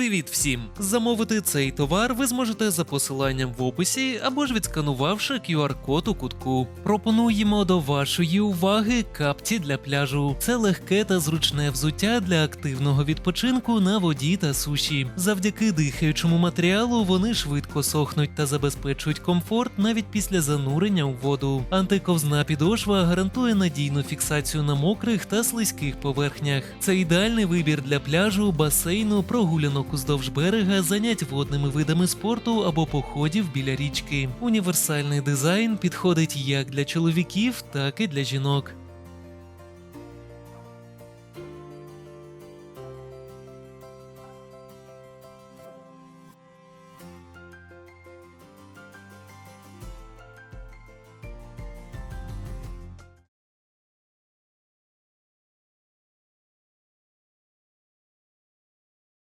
Привіт всім! Замовити цей товар ви зможете за посиланням в описі або ж відсканувавши QR-код у кутку. Пропонуємо до вашої уваги капці для пляжу. Це легке та зручне взуття для активного відпочинку на воді та суші. Завдяки дихаючому матеріалу вони швидко сохнуть та забезпечують комфорт навіть після занурення у воду. Антиковзна підошва гарантує надійну фіксацію на мокрих та слизьких поверхнях. Це ідеальний вибір для пляжу, басейну, прогулянок уздовж берега, занять водними видами спорту або походів біля річки. Універсальний дизайн підходить як для чоловіків, так і для жінок.